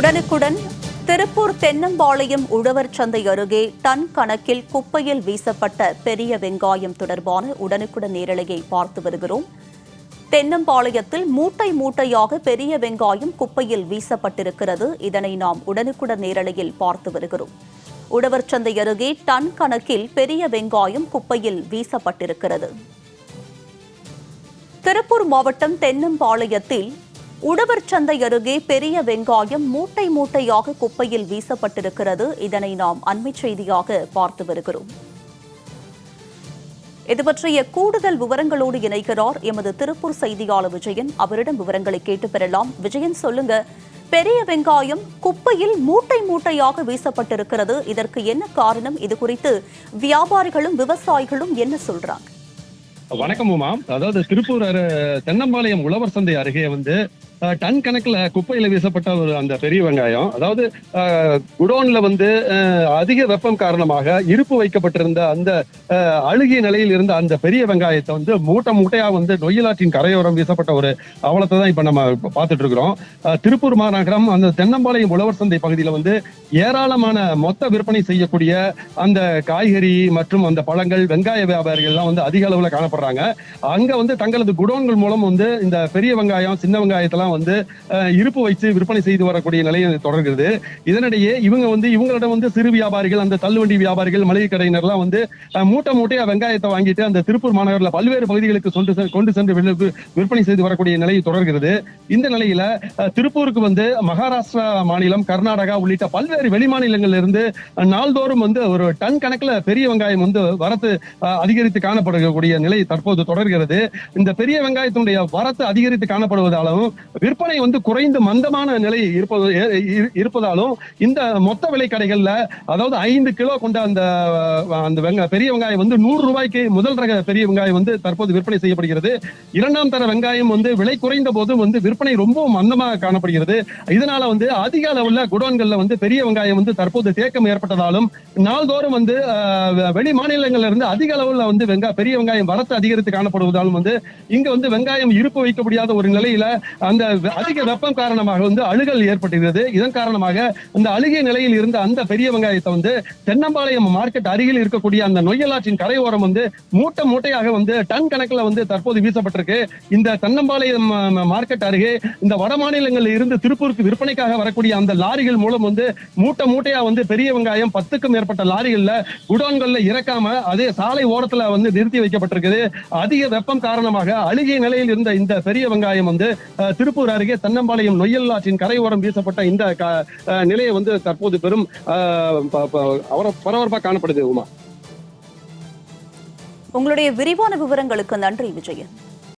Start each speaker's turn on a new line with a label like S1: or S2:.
S1: உடனுக்குடன் திருப்பூர் தென்னம்பாளையம் உழவர் சந்தை அருகே டன் கணக்கில் குப்பையில் வீசப்பட்ட பெரிய வெங்காயம் தொடர்பான உடனுக்குடன் நேரலையை பார்த்து வருகிறோம். தென்னம்பாளையத்தில் மூட்டை மூட்டையாக பெரிய வெங்காயம் குப்பையில் வீசப்பட்டிருக்கிறது. இதனை நாம் உடனுக்குடன் நேரலையில் பார்த்து வருகிறோம். உழவர் சந்தை அருகே டன் கணக்கில் பெரிய வெங்காயம் குப்பையில் வீசப்பட்டிருக்கிறது. திருப்பூர் மாவட்டம் தென்னம்பாளையத்தில் உழவர் சந்தை அருகே பெரிய வெங்காயம் மூட்டை மூட்டையாக குப்பையில் வீசப்பட்டிருக்கிறது. இதனை நாம் அண்மை செய்தியாக பார்த்து வருகிறோம். இது பற்றிய கூடுதல் விவரங்களோடு இணைகிறார் எமது திருப்பூர் செய்தியாளர் விஜயன். அவரிடம் விவரங்களை கேட்டு பெறலாம். விஜயன் சொல்லுங்க. பெரிய வெங்காயம் குப்பையில் மூட்டை மூட்டையாக வீசப்பட்டிருக்கிறது. இதற்கு என்ன காரணம்? இது குறித்து வியாபாரிகளும் விவசாயிகளும் என்ன சொல்றாங்க?
S2: வணக்கம் உமா. அதாவது திருப்பூர் தென்னம்பாளையம் உழவர் சந்தை அருகே வந்து டன் கணக்கில் குப்பையில் வீசப்பட்ட ஒரு அந்த பெரிய வெங்காயம். அதாவது குடோனில் குடோன்ல வந்து அதிக வெப்பம் காரணமாக இருப்பு வைக்கப்பட்டிருந்த அந்த அழுகிய நிலையில் இருந்த அந்த பெரிய வெங்காயத்தை வந்து மூட்டை மூட்டையாக வந்து நொய்யலாற்றின் கரையோரம் வீசப்பட்ட ஒரு அவலத்தை தான் இப்போ நம்ம பார்த்துட்டு இருக்கிறோம் திருப்பூர் மாநகரம் அந்த தென்னம்பாளையம் உழவர் சந்தை பகுதியில் வந்து ஏராளமான மொத்த விற்பனை செய்யக்கூடிய அந்த காய்கறி மற்றும் அந்த பழங்கள் வெங்காய வியாபாரிகள் எல்லாம் வந்து அதிக அளவில் காணப்படுறாங்க. அங்கே வந்து தங்களது குடோன்கள் மூலம் வந்து இந்த பெரிய வெங்காயம் சின்ன வெங்காயத்தெல்லாம் எல்லாம் வந்து இருப்பு வைத்து விற்பனை செய்து வரக்கூடிய நிலை தொடர்கிறது. இதனிடையே இவங்க வந்து இவங்களிடம் வந்து சிறு வியாபாரிகள் அந்த தள்ளுவண்டி வியாபாரிகள் மளிகை கடையினர்லாம் வந்து மூட்டை மூட்டையா வெங்காயத்தை வாங்கிட்டு அந்த திருப்பூர் மாநகரில் பல்வேறு பகுதிகளுக்கு கொண்டு கொண்டு சென்று விற்பனை செய்து வரக்கூடிய நிலை தொடர்கிறது. இந்த நிலையில திருப்பூருக்கு வந்து மகாராஷ்டிரா மாநிலம் கர்நாடகா உள்ளிட்ட பல்வேறு வெளிமாநிலங்கள்ல இருந்து நாள்தோறும் வந்து ஒரு டன் கணக்குல பெரிய வெங்காயம் வந்து வரத்து அதிகரித்து காணப்படக்கூடிய நிலை தற்போது தொடர்கிறது. இந்த பெரிய வெங்காயத்தினுடைய வரத்து அதிகரித்து காணப்படுவதாலும் விற்பனை வந்து குறைந்து மந்தமான நிலை இருப்பது இரு- இருப்பதாலும் இந்த மொத்த விலை கடைகள்ல அதாவது ஐந்து கிலோ கொண்ட அந்த அந்த வெங்க பெரிய வெங்காயம் வந்து நூறு ரூபாய்க்கு முதல் ரக பெரிய வெங்காயம் வந்து தற்போது விற்பனை செய்யப்படுகிறது. இரண்டாம் தர வெங்காயம் வந்து விலை குறைந்த போதும் வந்து விற்பனை ரொம்பவும் மந்தமாக காணப்படுகிறது. இதனால வந்து அதிக அளவுல குடோன்கள்ல வந்து பெரிய வெங்காயம் வந்து தற்போது தேக்கம் ஏற்பட்டதாலும் நாள்தோறும் வந்து வெளி மாநிலங்கள்ல இருந்து அதிக அளவுல வந்து வெங்காய பெரிய வெங்காயம் வரத்து அதிகரித்து காணப்படுவதாலும் வந்து இங்க வந்து வெங்காயம் இருப்பு வைக்க முடியாத ஒரு நிலையில அந்த அதிக வெப்பம் காரணமாக வந்து அழுகல் ஏற்பட்டுகிறது இதன் காரணமாக அந்த அழுகிய நிலையில் இருந்த அந்த பெரிய வெங்காயத்தை வந்து தென்னம்பாளையம் மார்க்கெட் அருகில் இருக்கக்கூடிய அந்த நொய்யலாற்றின் கரையோரம் வந்து மூட்டை மூட்டையாக வந்து டன் கணக்கில் வந்து தற்போது வீசப்பட்டிருக்கு. இந்த தென்னம்பாளையம் மார்க்கெட் அருகே இந்த வட மாநிலங்களில் இருந்து திருப்பூருக்கு விற்பனைக்காக வரக்கூடிய அந்த லாரிகள் மூலம் வந்து மூட்டை மூட்டையா வந்து பெரிய வெங்காயம் பத்துக்கும் மேற்பட்ட லாரிகள்ல குடோன்கள்ல இறக்காம அதே சாலை ஓரத்துல வந்து நிறுத்தி வைக்கப்பட்டிருக்குது. அதிக வெப்பம் காரணமாக அழுகிய நிலையில் இருந்த இந்த பெரிய வெங்காயம் வந்து திருப்பூர் திருப்பூர் அருகே தன்னம்பாளையம் நொய்யல் ஆற்றின் கரையோரம் வீசப்பட்ட இந்த நிலையை வந்து தற்போது பெரும் பரபரப்பா காணப்படுது உமா.
S1: உங்களுடைய விரிவான விவரங்களுக்கு நன்றி விஜயன்.